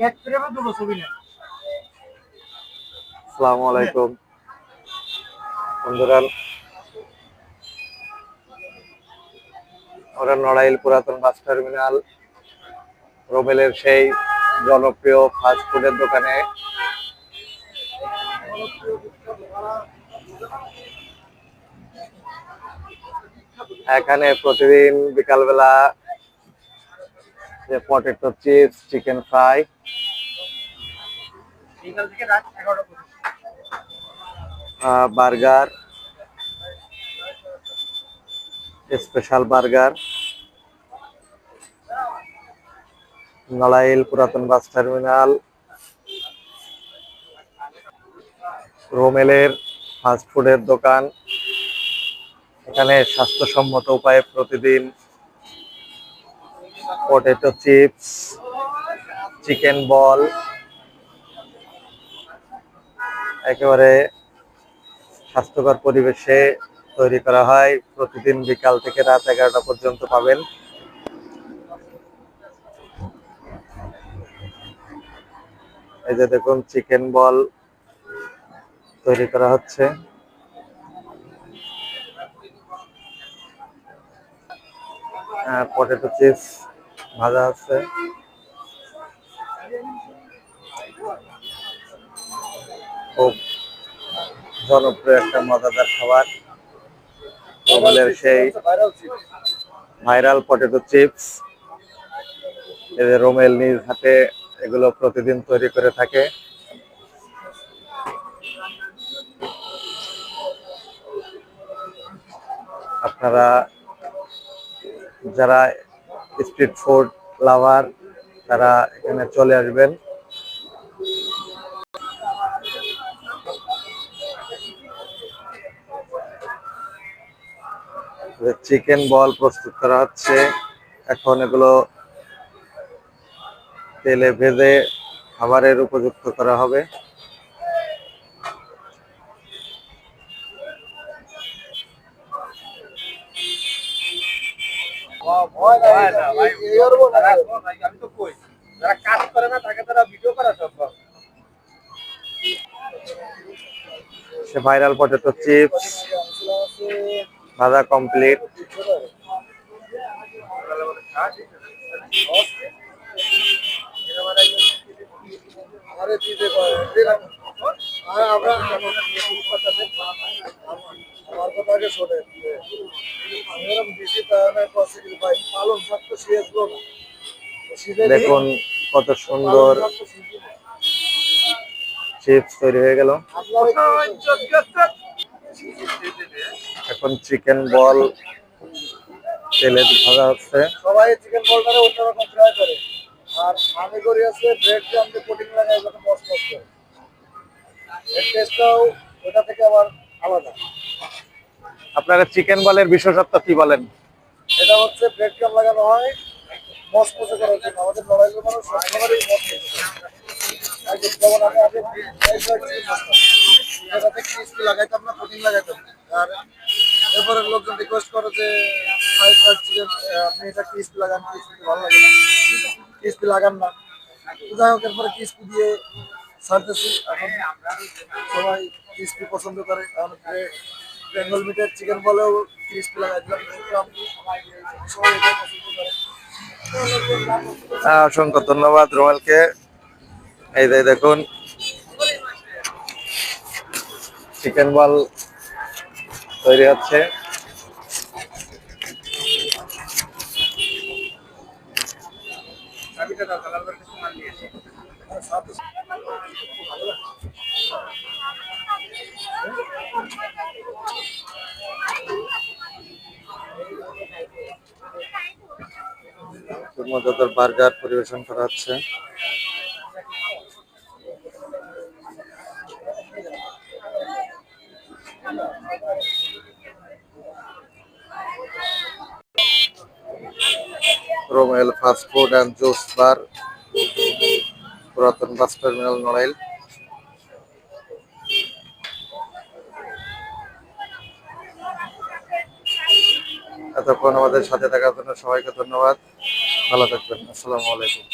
এক আলাইকুম নড়াইল পুরাতন টার্মিনাল সেই জনপ্রিয় ফাস্টফুডের দোকানে এখানে প্রতিদিন বিকালবেলা যে potato chips chicken fry burger special burger Narail পুরাতন বাস টার্মিনাল। রোমেলের ফাস্ট ফুডের দোকান। এখানে স্বাস্থ্যসম্মত উপায়ে প্রতিদিন পটেটো চিপস, চিকেন বল, একেবারে স্বাস্থ্যকর পরিবেশে তৈরি করা হয়। প্রতিদিন বিকাল থেকে রাত এগারোটা পর্যন্ত পাবেন। এই যে দেখুন, চিকেন বল তৈরি করা হচ্ছে। পটেটো চিপস ভাজা হচ্ছে খুব জনপ্রিয় একটা মজাদার খাবার। রোমেলের সেই ভাইরাল পটেটো চিপস এদের রোমেল নিজ হাতে এগুলো প্রতিদিন তৈরি করে থাকে। আপনারা যারা স্ট্রিট ফুড লাভার তারা এখানে চলে আসবেন। চিকেন বল প্রস্তুত করা হচ্ছে। এখন এগুলো তেলে ভেজে খাবারের উপযুক্ত করা হবে। আমি তো কই যারা কাজ করে না তাকে তারা ভিডিও করা সম্ভব সে ভাইরাল পটেটো চিপস ভাজা কমপ্লিট আমার কথা আগে শোনে আমি এরকম দিছি তাহলে পসিবল ভাই পালন শাক তো না। দেখুন কত সুন্দর। চিপস তৈরি হয়ে গেল। এখন চিকেন বল তেলে ভাজা হচ্ছে। সবাই চিকেন বলটারে অন্যরকম ফ্রাই করে। আর আমি করি আছে ব্রেড দিয়ে কোটিং লাগাই যাতে মস মস করে এর টেস্টটাও ওটা থেকে আবার আলাদা। আপনারা চিকেন বলের বিশেষত্ব কি বলেন? এটা হচ্ছে ব্রেড লাগানো হয়। আমাদের মানুষ যেমন ক্রিস্পি লাগাইতাম না কোটিং লাগাইতাম। না। আর লোকজন রিকোয়েস্ট করে যে চিকেন আপনি এটা ক্রিস্পি লাগান ভালো লাগে না। লাগান না। হোক, এরপরে ক্রিস্পি দিয়ে ছাড়তেছি। এখন সবাই ক্রিস্পি পছন্দ করে। বেঙ্গল মিটের চিকেন বলেও করে। আহ, অসংখ্য ধন্যবাদ রোমেলকে। এই যে দেখুন চিকেন বল তৈরি হচ্ছে। মজাদার বার্গার পরিবেশন করা হচ্ছে। Romel fast food and juice bar, পুরাতন বাস টার্মিনাল নড়াইল। এতক্ষণ আমাদের সাথে থাকার জন্য সবাইকে ধন্যবাদ। ভালো থাকবেন। আসসালামু আলাইকুম।